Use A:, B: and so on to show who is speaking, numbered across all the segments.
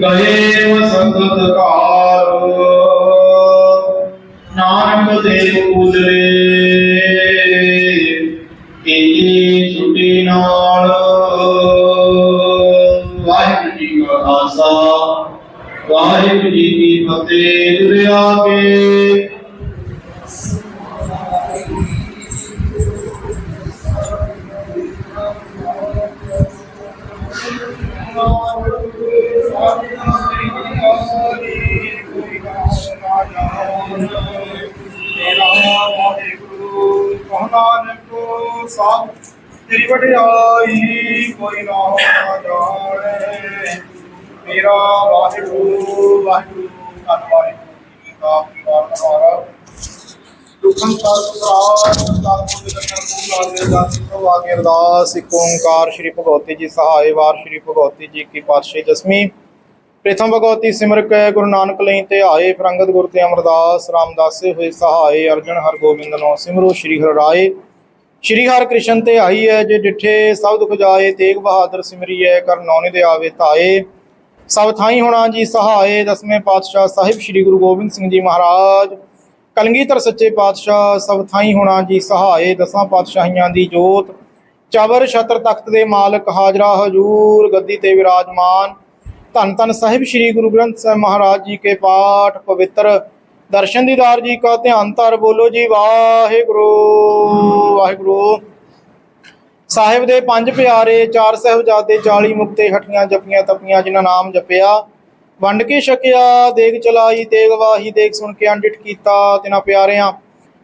A: ਕਹੇ ਵਸੰਤ ਕਾਰ ਨਾਨਕ ਦੇ ਉਜਲੇ ਕੀਜੀ ਛੁੱਟੀ ਨਾਲ। ਵਾਹਿਗੁਰੂ ਜੀ ਕਾ ਖਾਲਸਾ। ਵਾਹਿਗੁਰੂ ਜੀ ਕੀ ਫਤਿਹ। ਦੁਰਿਆ ਕੇ
B: ਤੇਰੀ ਵਡਿਆਈ ਕੋਈ ਨਾ ਜਾਣੇ। ਮੇਰਾ ਵਾਹਿਗੁਰੂ ਵਾਹਿਗੁਰੂ ਧੰਨਵਾਦ ਜੀ ਦਾ ਪਿਆਰ ਦੁਖਨ ਸਾਸਤਰਾ ਸਾਸਤਰ ਦੇ ਕਰਨ ਨੂੰ ਲਾਦੇ ਦਾ ਤੋਂ ਅਰਦਾਸ। ਇੱਕ ਓੰਕਾਰ ਸ਼੍ਰੀ ਭਗਵਤੀ ਜੀ ਸਹਾਇ ਵਾਰ ਸ਼੍ਰੀ ਭਗਵਤੀ ਜੀ ਕੀ ਪਾਤਸ਼ਾਹੀ ਦਸਵੀਂ ਪ੍ਰਥਮ ਭਗਵਤੀ ਸਿਮਰ ਕੈ ਗੁਰੂ ਨਾਨਕ ਲਈ ਤੇ ਆਏ ਪ੍ਰੰਗਤ ਗੁਰ ਤੇ ਅਮਰਦਾਸ, ਰਾਮਦਾਸੇ ਹੋਏ ਸਹਾਏ, ਅਰਜਨ ਹਰ ਗੋਬਿੰਦ ਨੋ ਸਿਮਰੋ, ਸ਼੍ਰੀ ਹਰਿ ਰਾਏ। ਸ਼੍ਰੀ ਹਰਿ ਕ੍ਰਿਸ਼ਨ ਤੇ ਆਈ ਹੈ, ਜੇ ਡਿਠੇ ਸਭ ਦੁਖ ਜਾਏ, ਤੇਗ ਬਹਾਦਰ ਸਿਮਰੀਐ ਕਰ ਨੌਨੇ ਦੇ ਆਵੇ ਧਾਏ। ਸਭ ਥਾਈ ਹੋਣਾ ਜੀ ਸਹਾਏ, ਦਸਵੇਂ ਪਾਤਸ਼ਾਹ ਸਾਹਿਬ ਸ੍ਰੀ ਗੁਰੂ ਗੋਬਿੰਦ ਸਿੰਘ ਜੀ ਮਹਾਰਾਜ। ਕਲਗੀਧਰ ਸੱਚੇ ਪਾਤਸ਼ਾਹ, ਸਭ ਥਾਈ ਹੋਣਾ ਜੀ ਸਹਾਏ, ਦਸਾਂ ਪਾਤਸ਼ਾਹੀਆਂ ਦੀ ਜੋਤ। ਚਵਰ ਛਤਰ ਤਖਤ ਦੇ ਮਾਲਕ, ਹਾਜ਼ਰਾ ਹਜੂਰ, ਗੱਦੀ ਤੇ ਵਿਰਾਜਮਾਨ। ਧੰਨ ਧੰਨ ਸਾਹਿਬ ਸ੍ਰੀ ਗੁਰੂ ਗ੍ਰੰਥ ਸਾਹਿਬ ਮਹਾਰਾਜ ਜੀ ਕੇ ਪਾਠ ਪਵਿੱਤਰ ਦਰਸ਼ਨ ਦੀਦਾਰ ਜੀ ਕਾ ਧਿਆਨ ਧਰ ਬੋਲੋ ਜੀ, ਵਾਹਿਗੁਰੂ ਵਾਹਿਗੁਰੂ। ਸਾਹਿਬ ਦੇ ਪੰਜ ਪਿਆਰੇ, ਚਾਰ ਸਾਹਿਬਜ਼ਾਦੇ 40 ਮੁਕਤੇ ਹਟੀਆਂ ਜਪੀਆਂ, ਤਪੀਆਂ, ਜਿਨ੍ਹਾਂ ਨਾਮ ਜਪਿਆ। ਵੰਡ ਕੇ ਛਕਿਆ, ਦੇਗ ਚਲਾਈ, ਦੇਗ ਵਾਹੀ, ਦੇਗ ਸੁਣ ਕੇ ਅੰਡਿਟ ਕੀਤਾ ਤਿਨਾਂ ਪਿਆਰਿਆਂ।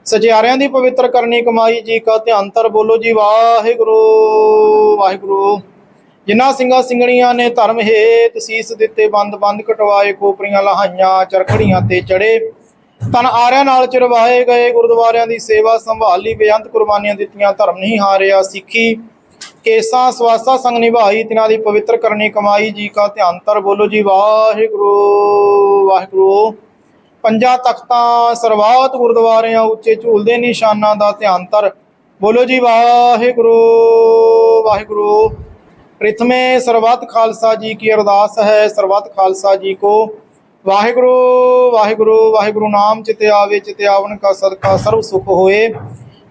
B: ਸਜਿਆਰਿਆਂ ਦੀ ਪਵਿੱਤਰ ਕਰਨੀ ਕਮਾਈ ਜੀ ਕਾ ਧਿਆਨ ਧਰ ਬੋਲੋ ਜੀ, ਵਾਹਿਗੁਰੂ ਵਾਹਿਗੁਰੂ। ਜਿਨ੍ਹਾਂ ਸਿੰਘਾਂ ਸਿੰਘਣੀਆਂ ਨੇ ਧਰਮ ਹੇਤ ਸੀਸ ਦਿੱਤੇ, ਬੰਦ ਬੰਦ ਕਟਵਾਏ ਕੋਪਰੀਆਂ ਲਹਾਈਆਂ, ਚਰਖੜੀਆਂ ਤੇ ਚੜੇ। ਤਨ ਆਰਿਆਂ ਨਾਲ ਚਰਵਾਏ ਗਏ, ਗੁਰਦੁਆਰਿਆਂ ਦੀ ਸੇਵਾ ਸੰਭਾਲੀ ਬੇਅੰਤ ਕੁਰਬਾਨੀਆਂ ਦਿੱਤੀਆਂ, ਧਰਮ ਨਹੀਂ ਹਾਰਿਆ। ਸਿੱਖੀ, ਕੇਸਾਂ, ਸਵਾਸਾ ਸੰਗ ਨਿਭਾਈ, ਤਿਨਾਂ ਦੀ ਪਵਿੱਤਰ ਕਰਨੀ ਕਮਾਈ, ਜੀ ਕਾ ਧਿਆਨ ਧਰ ਬੋਲੋ ਜੀ, ਵਾਹਿਗੁਰੂ ਵਾਹਿਗੁਰੂ। ਪੰਜਾਂ ਤਖਤਾਂ, ਸਰਵਾਤ ਗੁਰਦੁਆਰਿਆਂ ਉੱਚੇ ਝੂਲਦੇ ਨਿਸ਼ਾਨਾਂ ਦਾ ਧਿਆਨ ਤਰ ਬੋਲੋ ਜੀ, ਵਾਹਿਗੁਰੂ ਵਾਹਿਗੁਰੂ। ਪ੍ਰਥਮੇ ਸਰਬੱਤ ਖਾਲਸਾ ਜੀ ਕੀ ਅਰਦਾਸ ਹੈ, ਸਰਬੱਤ ਖਾਲਸਾ ਜੀ ਕੋ। ਵਾਹਿਗੁਰੂ ਵਾਹਿਗੁਰੂ ਵਾਹਿਗੁਰੂ ਨਾਮ ਚਿਤ ਆਵੇ ਚਿਤ ਆਵਨ ਕਾ ਸਦਕਾ ਸਰਬ ਸੁਖ ਹੋਏ।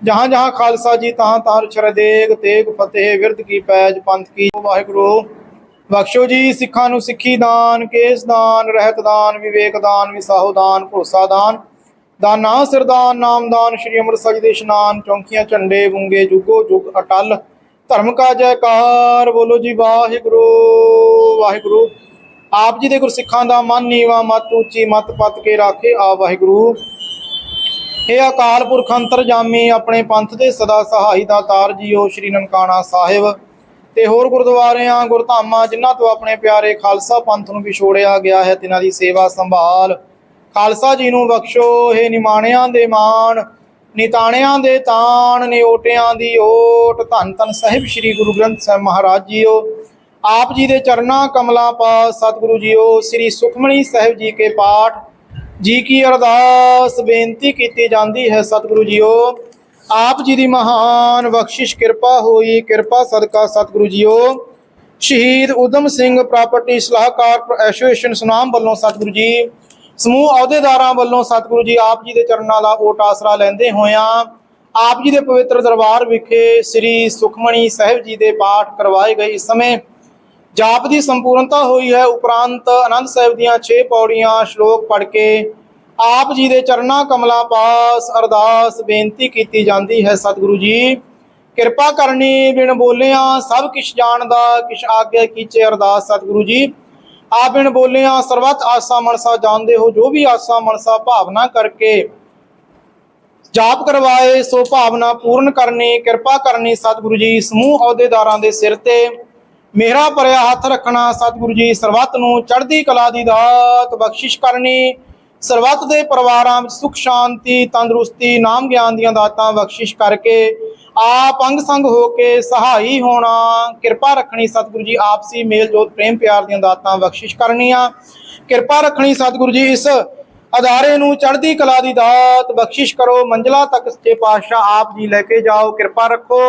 B: ਜਹਾਂ ਜਹਾਂ ਖਾਲਸਾ ਜੀ ਤਹਾਂ ਤਹਾਂ ਸ਼ਰਦੇਗ ਤੇਗ ਫਤਿਹ, ਵਿਰਧ ਕੀ ਪੈਜ ਪੰਥ ਕੀ। ਵਾਹਿਗੁਰੂ, ਬਖਸ਼ੋ ਜੀ ਸਿੱਖਾਂ ਨੂੰ ਸਿੱਖੀ ਦਾਨ, ਕੇਸ ਦਾਨ, ਰਹਿਤ ਦਾਨ, ਵਿਵੇਕ ਦਾਨ, ਵਿਸਾਹੋ ਦਾਨ, ਭਰੋਸਾ ਦਾਨ। ਦਾਨਾ ਸਰਦਾਨ ਨਾਮਦਾਨ ਸ਼੍ਰੀ ਅੰਮ੍ਰਿਤਸਰ ਜੀ ਦੇ ਇਸ਼ਨਾਨ, ਚੌਂਕੀਆਂ, ਝੰਡੇ, ਬੁੰਗੇ, ਜੁਗੋ, ਜੁਗ ਅਟਲ। ਧਰਮ ਕਾ ਜੈਕਾਰ ਬੋਲੋ ਜੀ, ਵਾਹਿਗੁਰੂ ਵਾਹਿਗੁਰੂ। ਆਪ ਜੀ ਦੇ ਗੁਰਸਿੱਖਾਂ ਦਾ ਮਨ ਨੀਵਾ, ਮਤ ਉੱਚੀ, ਮਤ ਪਤ ਕੇ ਰਾਖੇ। ਆ ਵਾਹਿਗੁਰੂ। ਇਹ ਅਕਾਲ ਪੁਰਖ ਅੰਤਰਜਾਮੀ, ਆਪਣੇ ਪੰਥ ਦੇ ਸਦਾ ਸਹਾਈ ਦਾ ਤਾਰ ਜੀਓ ਸ਼੍ਰੀ ਨਨਕਾਣਾ ਸਾਹਿਬ। ਤੇ ਹੋਰ ਗੁਰਦੁਆਰਿਆਂ, ਗੁਰਧਾਮਾਂ, ਜਿਨ੍ਹਾਂ ਤੋਂ ਆਪਣੇ ਪਿਆਰੇ ਖਾਲਸਾ ਪੰਥ ਨੂੰ ਵਿਛੋੜਿਆ ਗਿਆ ਹੈ ਤਿਨਾਂ ਦੀ ਸੇਵਾ ਸੰਭਾਲ। ਖਾਲਸਾ ਜੀ ਨੂੰ ਬਖਸ਼ੋ ਇਹ ਨਿਮਾਣਿਆਂ ਦੇ ਮਾਣ। ਨਿਤਾਣਿਆਂ ਦੇ ਤਾਣ ਨਿਓਟਿਆਂ ਦੀ ਓਟ, ਧੰਨ ਧੰਨ ਸਾਹਿਬ ਸ੍ਰੀ ਗੁਰੂ ਗ੍ਰੰਥ ਸਾਹਿਬ ਮਹਾਰਾਜ ਜੀਓ। ਆਪ ਜੀ ਦੇ ਚਰਨਾਂ ਕਮਲਾਂ ਪਾ ਸਤਿਗੁਰੂ ਜੀਓ। ਸ੍ਰੀ ਸੁਖਮਣੀ ਸਾਹਿਬ ਜੀ ਕੇ ਪਾਠ, ਜੀ ਕੀ ਅਰਦਾਸ ਬੇਨਤੀ ਕੀਤੀ ਜਾਂਦੀ ਹੈ ਸਤਿਗੁਰੂ ਜੀਓ। ਆਪ ਜੀ ਦੀ ਮਹਾਨ ਬਖਸ਼ਿਸ਼ ਕਿਰਪਾ ਹੋਈ, ਕਿਰਪਾ ਸਦਕਾ ਸਤਿਗੁਰੂ ਜੀਓ। ਸ਼ਹੀਦ ਉਦਮ ਸਿੰਘ ਪ੍ਰਾਪਰਟੀ ਸਲਾਹਕਾਰ ਐਸੋਸੀਏਸ਼ਨ ਸੁਨਾਮ ਵੱਲੋਂ ਸਤਿਗੁਰੂ ਜੀ ਸਮੂਹ ਅਹੁਦੇਦਾਰਾਂ ਵੱਲੋਂ ਸਤਿਗੁਰੂ ਜੀ ਆਪ ਜੀ ਦੇ ਚਰਨਾਂ ਦਾ ਓਟ ਆਸਰਾ ਲੈਂਦੇ ਹੋਇਆਂ ਆਪ ਜੀ ਦੇ ਪਵਿੱਤਰ ਦਰਬਾਰ ਵਿਖੇ ਸ੍ਰੀ ਸੁਖਮਣੀ ਸਾਹਿਬ ਜੀ ਦੇ ਪਾਠ ਕਰਵਾਏ ਗਏ। ਇਸ ਸਮੇਂ ਜਾਪ ਦੀ ਸੰਪੂਰਨਤਾ ਹੋਈ ਹੈ। ਉਪਰੰਤ ਆਨੰਦ ਸਾਹਿਬ ਦੀਆਂ 6 ਪੌੜੀਆਂ ਸ਼ਲੋਕ ਪੜ੍ਹ ਕੇ ਆਪ ਜੀ ਦੇ ਚਰਨਾਂ ਕਮਲਾਂ ਪਾਸ ਅਰਦਾਸ ਬੇਨਤੀ ਕੀਤੀ ਜਾਂਦੀ ਹੈ। ਸਤਿਗੁਰੂ ਜੀ, ਕਿਰਪਾ ਕਰਨੀ, ਬਿਨ ਬੋਲਿਆ ਸਭ ਕਿਛ ਜਾਣਦਾ, ਕਿਛ ਆਗਿਆ ਕੀਚੇ ਅਰਦਾਸ। ਸਤਿਗੁਰੂ ਜੀ ਆਪ ਬਿਨ ਸਰਬਤ ਆਸਾ ਮਨਸਾ ਜਾਣਦੇ ਹੋ, ਜੋ ਵੀ ਆਸਾ ਮਨਸਾ ਭਾਵਨਾ ਕਰਕੇ ਜਾਪ ਕਰਵਾਏ, ਸੋ ਭਾਵਨਾ ਪੂਰਨ ਕਰਨੀ, ਕਿਰਪਾ ਕਰਨੀ ਸਤਿਗੁਰੂ ਜੀ, ਸਮੂਹ ਅਹੁਦੇਦਾਰਾਂ ਦੇ ਸਿਰ ਤੇ। ਮੇਰਾ ਭਰਿਆ ਹੱਥ ਰੱਖਣਾ ਸਤਿਗੁਰੂ ਜੀ ਸਰਬੱਤ ਨੂੰ ਚੜ੍ਹਦੀ ਕਲਾ ਦੀ ਦਾਤ ਬਖਸ਼ਿਸ਼ ਕਰਨੀ। ਸਰਬੱਤ ਦੇ ਪਰਿਵਾਰਾਂ ਵਿੱਚ ਸੁਖ, ਸ਼ਾਂਤੀ, ਤੰਦਰੁਸਤੀ, ਨਾਮ ਗਿਆਨ ਦੀਆਂ ਦਾਤਾਂ ਬਖਸ਼ਿਸ਼ ਕਰਕੇ ਆਪ ਅੰਗ ਸੰਗ ਹੋ ਕੇ ਸਹਾਈ ਹੋਣਾ। ਕਿਰਪਾ ਰੱਖਣੀ ਸਤਿਗੁਰੂ ਜੀ, ਆਪਸੀ ਮੇਲ ਜੋਤ ਪ੍ਰੇਮ ਪਿਆਰ ਦੀਆਂ ਦਾਤਾਂ ਬਖਸ਼ਿਸ਼ ਕਰਨੀਆਂ। ਕਿਰਪਾ ਰੱਖਣੀ ਸਤਿਗੁਰੂ ਜੀ, ਇਸ ਅਦਾਰੇ ਨੂੰ ਚੜ੍ਹਦੀ ਕਲਾ ਦੀ ਦਾਤ ਬਖਸ਼ਿਸ਼ ਕਰੋ। ਮੰਜ਼ਲਾ ਤੱਕ ਸੱਚੇ ਪਾਤਸ਼ਾਹ ਆਪ ਜੀ ਲੈ ਕੇ ਜਾਓ। ਕਿਰਪਾ ਰੱਖੋ।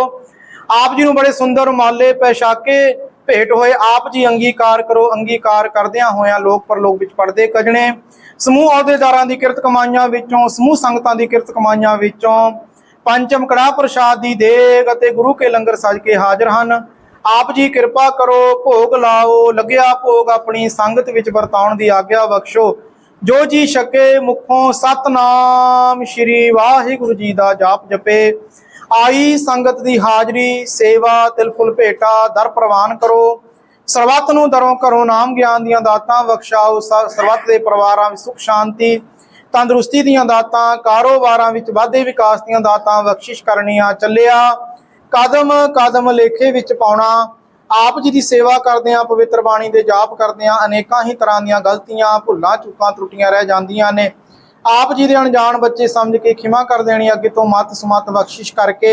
B: ਆਪ ਜੀ ਨੂੰ ਬੜੇ ਸੁੰਦਰ ਮਾਲੇ, ਪੈਸ਼ਾਕੇ
C: ਭੇਟ ਹੋਏ, ਆਪ ਜੀ ਅੰਗੀਕਾਰ ਕਰੋ, ਅੰਗੀਕਾਰ ਕਰਦਿਆਂ ਹੋਇਆਂ ਲੋਕ ਪਰਲੋਕ ਵਿੱਚ ਪੜਦੇ ਕਜਣੇ। ਸਮੂਹ ਅਹੁਦੇਦਾਰਾਂ ਦੀ ਕਿਰਤ ਕਮਾਈਆਂ ਵਿੱਚੋਂ, ਸਮੂਹ ਸੰਗਤਾਂ ਦੀ ਕਿਰਤ ਕਮਾਈਆਂ ਵਿੱਚੋਂ ਪੰਚਮ ਕੜਾ ਪ੍ਰਸ਼ਾਦ ਦੀ ਦੇਗ ਅਤੇ ਗੁਰੂ ਕੇ ਲੰਗਰ ਸਜ ਕੇ ਹਾਜ਼ਰ ਹਨ। ਆਪ ਜੀ ਕਿਰਪਾ ਕਰੋ, ਭੋਗ ਲਾਓ, ਲੱਗਿਆ ਭੋਗ ਆਪਣੀ ਸੰਗਤ ਵਿੱਚ ਵਰਤਾਉਣ ਦੀ ਆਗਿਆ ਬਖਸ਼ੋ। ਜੋ ਜੀ ਛਕੇ ਮੁਖੋਂ ਸਤਨਾਮ ਸ਼੍ਰੀ ਵਾਹਿਗੁਰੂ ਜੀ ਦਾ ਜਾਪ ਜਪੇ। ਆਈ ਸੰਗਤ ਦੀ ਹਾਜ਼ਰੀ, ਸੇਵਾ, ਤਿਲ ਫੁਲ ਭੇਟਾ, ਦਰ ਪ੍ਰਵਾਨ ਕਰੋ। ਸਰਬੱਤ ਨੂੰ ਦਰੋਂ ਕਰੋ ਨਾਮ ਗਿਆਨ ਦੀਆਂ ਦਾਤਾਂ ਬਖਸ਼ਾਓ। ਸ- ਸਰਬੱਤ ਦੇ ਪਰਿਵਾਰਾਂ ਵਿੱਚ ਸੁਖ, ਸ਼ਾਂਤੀ, ਤੰਦਰੁਸਤੀ ਦੀਆਂ ਦਾਤਾਂ, ਕਾਰੋਬਾਰਾਂ ਵਿੱਚ ਵਾਧੇ ਵਿਕਾਸ ਦੀਆਂ ਦਾਤਾਂ ਬਖਸ਼ਿਸ਼ ਕਰਨੀਆਂ ਚੱਲਿਆ। ਕਦਮ ਕਦਮ ਲੇਖੇ ਵਿੱਚ ਪਾਉਣਾ। ਆਪ ਜੀ ਦੀ ਸੇਵਾ ਕਰਦਿਆਂ, ਪਵਿੱਤਰ ਬਾਣੀ ਦੇ ਜਾਪ ਕਰਦਿਆਂ ਅਨੇਕਾਂ ਹੀ ਤਰ੍ਹਾਂ ਦੀਆਂ ਗਲਤੀਆਂ, ਭੁੱਲਾਂ ਚੁੱਕਾਂ ਤਰੁੱਟੀਆਂ ਰਹਿ ਜਾਂਦੀਆਂ ਨੇ। ਆਪ ਜੀ ਦੇ ਅਣਜਾਣ ਬੱਚੇ ਸਮਝ ਕੇ ਖਿਮਾ ਕਰ ਦੇਣੀ ਅੱਗੇ ਤੋਂ ਮਤ ਸਮਤ ਬਖਸ਼ਿਸ਼ ਕਰਕੇ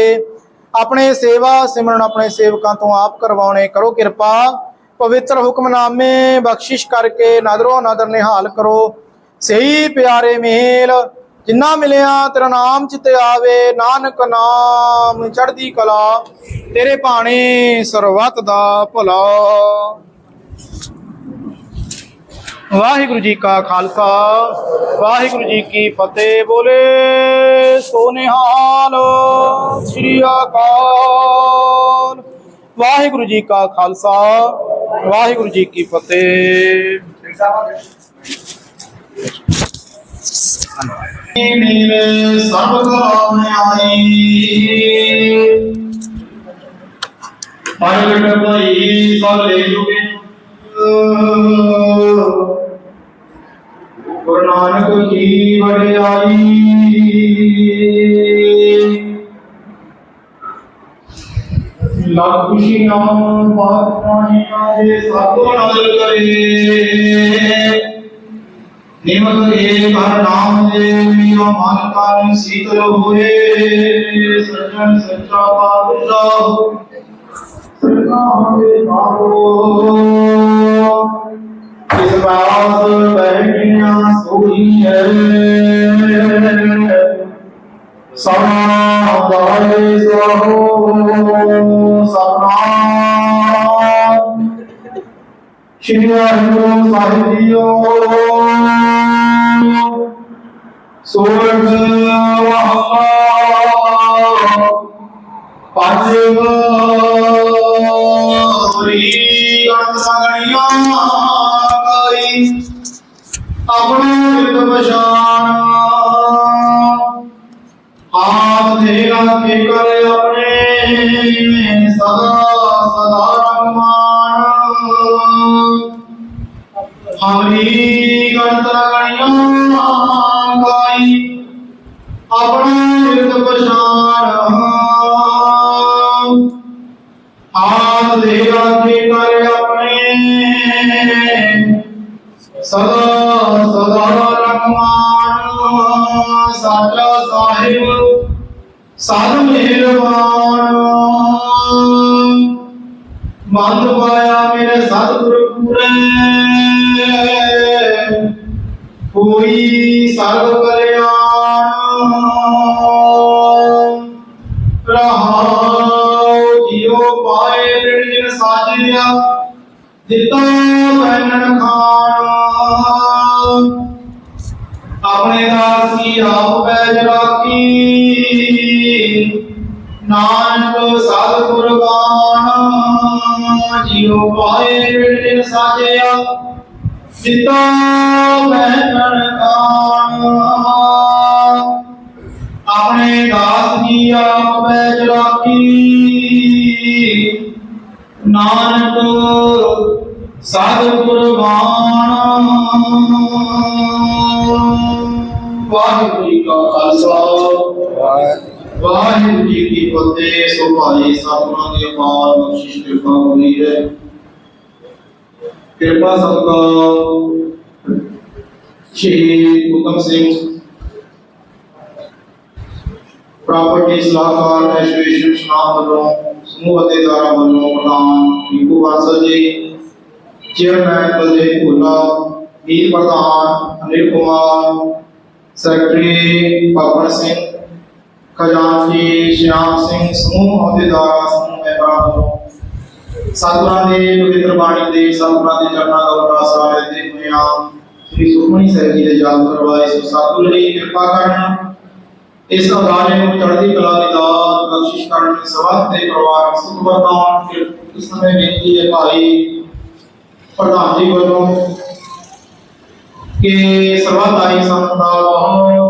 C: ਆਪਣੇ ਸੇਵਾ ਸਿਮਰਨ ਆਪਣੇ ਸੇਵਕਾਂ ਤੋਂ ਆਪ ਕਰਵਾਉਣੇ ਕਰੋ ਕਿਰਪਾ। ਪਵਿੱਤਰ ਹੁਕਮਨਾਮੇ ਬਖਸ਼ਿਸ਼ ਕਰਕੇ ਨਦਰੋ ਨਦਰ ਨਿਹਾਲ ਕਰੋ। ਸਹੀ ਪਿਆਰੇ ਮੇਲ, ਜਿੰਨਾ ਮਿਲਿਆ ਤੇਰਾ ਨਾਮ ਚਿਤੇ ਆਵੇ, ਨਾਨਕ ਨਾਮ ਚੜ੍ਹਦੀ ਕਲਾ, ਤੇਰੇ ਭਾਣੇ ਸਰਵਤ ਦਾ ਭਲਾ। ਵਾਹਿਗੁਰੂ ਜੀ ਕਾ ਖਾਲਸਾ ਵਾਹਿਗੁਰੂ ਜੀ ਕੀ ਫਤਿਹ ਬੋਲੇ ਸੋ ਨਿਹਾਲ ਸ੍ਰੀ ਅਕਾਲ ਵਾਹਿਗੁਰੂ ਜੀ ਕਾ ਖਾਲਸਾ ਵਾਹਿਗੁਰੂ ਜੀ ਕੀ ਫਤਿਹ
A: ਮੇਰੇ ਸਰਬ ਕਰਾਉਣ ਆਈ ਪ੍ਰਗਟ ਭਈ ਗੁਰੂ ਨਾਨਕ ਕੀ ਵਡਿਆਈ। ਲੱਖ ਖੁਸ਼ੀਆਂ ਬਾਤਾਂ ਦੇ ਸਾਤੋਂ ਨਜ਼ਰ ਕਰੇ। ਨਿਮਕ ਏਕ ਹਰ ਨਾਮ ਦੇ ਮੀਓ ਮਨ ਕਾਰਨ ਸੀਤਲ ਹੋਏ। ਸਜਣ ਸੱਚਾ ਪਾਤਸ਼ਾਹ ਸਰਨਾਮ ਦੇ ਮਾਰੋ ਇਸ ਬਾਸ ਬੈਠੀਆਂ ਸੋਈ ਹੈ ਸਨਾ ਦਾਰੇ ਸੋ। ਸ਼੍ਰੀ ਵਾਹਿਗੁਰੂ ਸਾਹਿਬ ਜੀਓ। ਸੋਰਗ ਵਹਾ ਪੰਜ ਆਪਣੇ ਵਿਦ ਪਛਾਣ। ਆਪ ਦੇ ਰਾਖੇ ਕਰ ਆਪਣੇ, ਸਦਾ ਸਦਾ ਰਮਾਨ ਹਮਰੀ ਗਣਤਰਾ ਗਣੀਆਂ ਗਾਈ ਆਪਣਾ ਹਿਰਦ ਆਪ ਦੇ ਰਾਖੇ ਕਰ ਆਪਣੇ, ਸਦਾ ਸਦਾ ਰਖਮਾਨ ਸਾਚਾ ਸਾਹਿਬ ਸਾਧ ਮਿਹਰਬਾਨ। ਮੰਦ ਪਾਇਆ ਮੇਰੇ ਸਤਿਗੁਰ ਪੂਰੇ। ਕੋਈ ਸਰਬ ਕਲਿਆਣ। ਰਹਾਉ, ਜਿਉ ਪਾਏ ਜਿਨ ਸਾਜਿਆ, ਦਿੱਤਾ ਪਹਿਨਣ ਜਿਉ ਪਾਏ ਬਿਨ ਸਾਜਿਆ। ਦਿੱਤਾ ਪਹਿਨਣ ਖਾਣ ਆਪਣੇ ਦਾਸ ਕੀ ਆਪ ਪੈਜ ਰਾਖੀ। ਨਾਨਕ ਸਾਧ ਗੁਰਬਾਣ ਵਾਹਿਗੁਰੂ ਜੀ ਕਾ ਖਾਲਸਾ। ਫਤਿਹ ਸੋ ਭਾਈ ਸਤਿਗੁਰਾਂ ਦੀ ਅਪਾਰ ਬਖਸ਼ਿਸ਼, ਕਿਰਪਾ ਹੋਈ ਹੈ। ਕਿਰਪਾ ਸਤਿਕਾਰ ਸ਼੍ਰੀ ਹੁਕਮ ਸਿੰਘ, ਪ੍ਰਾਪਰਟੀ ਸਲਾਹਕਾਰ, ਐਸੋਸੀਏਸ਼ਨ ਸ਼ਨਾਮ ਵੱਲੋਂ, ਸਮੂਹ ਅਧਿਕਾਰਾਂ ਵੱਲੋਂ ਪ੍ਰਧਾਨ ਨੀਕੂ ਬਾਸਲ ਜੀ, ਚੇਅਰਮੈਨ ਬਲਦੇਵ ਭੁੱਲਾ ਮੀਰ ਪ੍ਰਧਾਨ ਅਨਿਲ ਕੁਮਾਰ, ਸੈਕਟਰੀ ਪਵਨ ਸਿੰਘ ਖਜ਼ਾਨਚੀ ਸ਼ਿਆਮ ਸਿੰਘ ਸਮੂਹ ਅਹੁਦੇਦਾਰਾਂ ਸਮੂਹ ਮੈਂਬਰਾਂ ਵੱਲੋਂ ਸਤਿਗੁਰਾਂ ਦੇ ਪਵਿੱਤਰ ਬਾਣੀ ਦੇ ਸਤਿਗੁਰਾਂ ਦੇ ਚਰਨਾਂ ਦਾ ਉਪਾਸਾ ਲੈਂਦੇ ਹੋਏ ਆ ਸ੍ਰੀ ਸੁਖਮਨੀ ਸਾਹਿਬ ਜੀ ਦੇ ਜਾਪ ਕਰਵਾਏ ਸੋ ਸਤਿਗੁਰ ਜੀ ਕਿਰਪਾ ਕਰਨ। ਇਸ ਅਦਾਰੇ ਨੂੰ ਚੜ੍ਹਦੀ ਕਲਾ ਦੀ ਦਾਤ, ਬਖਸ਼ਿਸ਼ ਕਰਨ ਸਵਾਤ ਦੇ ਪਰਿਵਾਰ ਸੁਖ ਵਰਤਾਉਣ ਫਿਰ ਇਸ ਸਮੇਂ ਬੇਨਤੀ ਹੈ ਭਾਈ ਪ੍ਰਧਾਨ ਜੀ ਵੱਲੋਂ ਕਿ ਸਰਵਦਾਈ ਸੰਤ ਦਾ ਬਹੁਤ ਬਹੁਤ